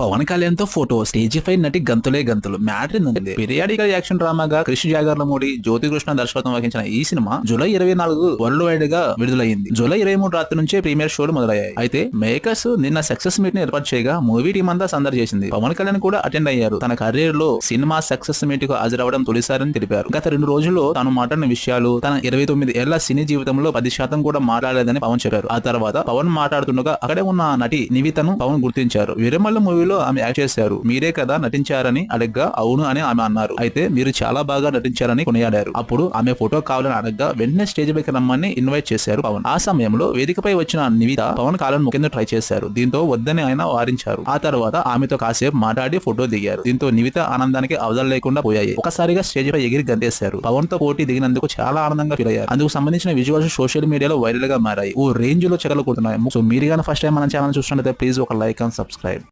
పవన్ కళ్యాణ్తో photo stage పై నటి గంతులే గంతులు. మ్యాటర్ ఏంటంటే పిరియాడికల్ యాక్షన్ డ్రామాగా కృషి జాగర్లమూడి జ్యోతి కృష్ణ దర్శకత్వం వహించిన ఈ సినిమా జూలై ఇరవై నాలుగు వరల్డ్ వైడ్గా విడుదలైంది జూలై ఇరవై మూడు రాత్రి నుంచే ప్రీమియర్ షోలు మొదలయ్యాయి. అయితే మేకర్స్ నిన్న సక్సెస్ మీట్ని ఏర్పాటు చేయగా మూవీ టీం అంతా సందర్ చేసింది. పవన్ కళ్యాణ్ కూడా అటెండ్ అయ్యారు. తన కెరీర్లో సినిమా సక్సెస్ మీట్కు హాజరవడం తొలిసారని తెలిపారు. గత రెండు రోజుల్లో తాను మాట్లాడిన విషయాలు తన ఇరవై తొమ్మిది ఏళ్ళ సినీ జీవితంలో పది శాతం కూడా మాట్లాడలేదని పవన్ చెప్పారు. ఆ తర్వాత పవన్ మాట్లాడుతుండగా అక్కడే ఉన్న నటి నివితను పవన్ గుర్తించారు. విరమల్ల మూవీలో ఆమె యాక్ట్ చేశారు. మీరే కదా నటించారని అడగ్గా అవును అని ఆమె అన్నారు. అయితే మీరు చాలా బాగా నటించారని కొనియాడారు. అప్పుడు ఆమె ఫోటో కావాలని అడగ్గా వెంటనే స్టేజ్ పైకి రమ్మని ఇన్వైట్ చేశారు పవన్. ఆ సమయంలో వేదికపై వచ్చిన నివిత పవన్ కాలం ముఖ్యంగా ట్రై చేశారు. దీంతో వద్దని ఆయన వారించారు. ఆ తర్వాత ఆమెతో కాసేపు మాట్లాడి ఫోటో దిగారు. దీంతో నివిత ఆనందానికి అవధులు లేకుండా పోయాయి. ఒకసారిగా స్టేజ్ పై ఎగిరి గంతేశారు. పవన్తో పోటీ దిగినందుకు చాలా ఆనందంగా ఫీల్ అయ్యారు. అందుకు సంబంధించిన విజువల్స్ సోషల్ మీడియాలో వైరల్గా మారాయి. ఓ రేంజ్లో చెగలు కొడుతున్నాయి. సో మీరు కానీ ఫస్ట్ టైం మన ఛానల్ చూసినట్లయితే ప్లీజ్ ఒక లైక్ అండ్ సబ్స్క్రైబ్.